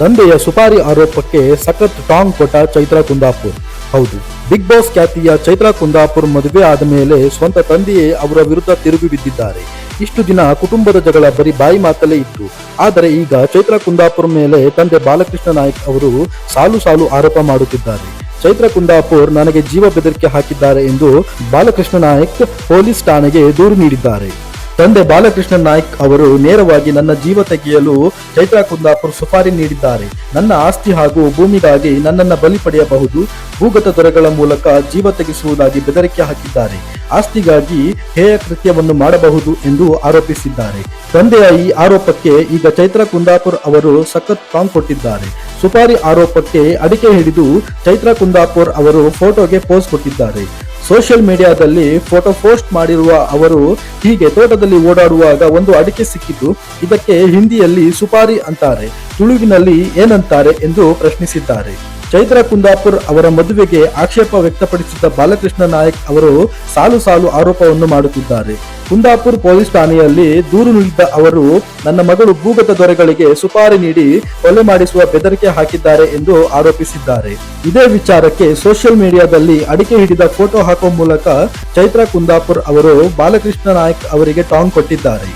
ತಂದೆಯ ಸುಪಾರಿ ಆರೋಪಕ್ಕೆ ಸಖತ್ ಟಾಂಗ್ ಕೊಟ್ಟ ಚೈತ್ರಾ ಕುಂದಾಪುರ್. ಹೌದು, ಬಿಗ್ ಬಾಸ್ ಖ್ಯಾತಿಯ ಚೈತ್ರಾ ಕುಂದಾಪುರ್ ಮದುವೆ ಆದ ಮೇಲೆ ಸ್ವಂತ ತಂದೆಯೇ ಅವರ ವಿರುದ್ಧ ತಿರುಗಿ ಬಿದ್ದಿದ್ದಾರೆ. ಇಷ್ಟು ದಿನ ಕುಟುಂಬದ ಜಗಳ ಬರೀ ಬಾಯಿ ಮಾತಲ್ಲೇ ಇತ್ತು. ಆದರೆ ಈಗ ಚೈತ್ರಾ ಕುಂದಾಪುರ್ ಮೇಲೆ ತಂದೆ ಬಾಲಕೃಷ್ಣ ನಾಯಕ್ ಅವರು ಸಾಲು ಸಾಲು ಆರೋಪ ಮಾಡುತ್ತಿದ್ದಾರೆ. ಚೈತ್ರ ಕುಂದಾಪುರ್ ನನಗೆ ಜೀವ ಬೆದರಿಕೆ ಹಾಕಿದ್ದಾರೆ ಎಂದು ಬಾಲಕೃಷ್ಣ ನಾಯಕ್ ಪೊಲೀಸ್ ಠಾಣೆಗೆ ದೂರು ನೀಡಿದ್ದಾರೆ. ತಂದೆ ಬಾಲಕೃಷ್ಣ ನಾಯ್ಕ್ ಅವರು ನೇರವಾಗಿ ನನ್ನ ಜೀವ ತೆಗೆಯಲು ಚೈತ್ರಾ ಕುಂದಾಪುರ್ ಸುಪಾರಿ ನೀಡಿದ್ದಾರೆ. ನನ್ನ ಆಸ್ತಿ ಹಾಗೂ ಭೂಮಿಗಾಗಿ ನನ್ನನ್ನು ಬಲಿ ಪಡೆಯಬಹುದು. ಭೂಗತ ದೊರೆಗಳ ಮೂಲಕ ಜೀವ ತೆಗೆಸುವುದಾಗಿ ಬೆದರಿಕೆ ಹಾಕಿದ್ದಾರೆ. ಆಸ್ತಿಗಾಗಿ ಹೇಯ ಕೃತ್ಯವನ್ನು ಮಾಡಬಹುದು ಎಂದು ಆರೋಪಿಸಿದ್ದಾರೆ. ತಂದೆಯ ಈ ಆರೋಪಕ್ಕೆ ಈಗ ಚೈತ್ರಾ ಕುಂದಾಪುರ್ ಅವರು ಸಖತ್ ಟಾಂಗ್ ಕೊಟ್ಟಿದ್ದಾರೆ. ಸುಪಾರಿ ಆರೋಪಕ್ಕೆ ಅಡಿಕೆ ಹಿಡಿದು ಚೈತ್ರಾ ಕುಂದಾಪುರ್ ಅವರು ಫೋಟೋಗೆ ಪೋಸ್ ಕೊಟ್ಟಿದ್ದಾರೆ. ಸೋಷಿಯಲ್ ಮೀಡಿಯಾದಲ್ಲಿ ಫೋಟೋ ಪೋಸ್ಟ್ ಮಾಡಿರುವ ಅವರು ಹೀಗೆ ತೋಟದಲ್ಲಿ ಓಡಾಡುವಾಗ ಒಂದು ಅಡಿಕೆ ಸಿಕ್ಕಿತು ಇದಕ್ಕೆ ಹಿಂದಿಯಲ್ಲಿ ಸುಪಾರಿ ಅಂತಾರೆ, ತುಳುವಿನಲ್ಲಿ ಏನಂತಾರೆ ಎಂದು ಪ್ರಶ್ನಿಸಿದ್ದಾರೆ. ಚೈತ್ರ ಕುಂದಾಪುರ್ ಅವರ ಮದುವೆಗೆ ಆಕ್ಷೇಪ ವ್ಯಕ್ತಪಡಿಸಿದ್ದ ಬಾಲಕೃಷ್ಣ ನಾಯಕ್ ಅವರು ಸಾಲು ಸಾಲು ಆರೋಪವನ್ನು ಮಾಡುತ್ತಿದ್ದಾರೆ. ಕುಂದಾಪುರ್ ಪೊಲೀಸ್ ಠಾಣೆಯಲ್ಲಿ ದೂರು ನೀಡಿದ್ದ ಅವರು, ನನ್ನ ಮಗಳು ಭೂಗತ ದೊರೆಗಳಿಗೆ ಸುಪಾರಿ ನೀಡಿ ಕೊಲೆ ಮಾಡಿಸುವ ಬೆದರಿಕೆ ಹಾಕಿದ್ದಾರೆ ಎಂದು ಆರೋಪಿಸಿದ್ದಾರೆ. ಇದೇ ವಿಚಾರಕ್ಕೆ ಸೋಷಿಯಲ್ ಮೀಡಿಯಾದಲ್ಲಿ ಅಡಿಕೆ ಹಿಡಿದ ಫೋಟೋ ಹಾಕುವ ಮೂಲಕ ಚೈತ್ರ ಕುಂದಾಪುರ್ ಅವರು ಬಾಲಕೃಷ್ಣ ನಾಯಕ್ ಅವರಿಗೆ ಟಾಂಗ್ ಕೊಟ್ಟಿದ್ದಾರೆ.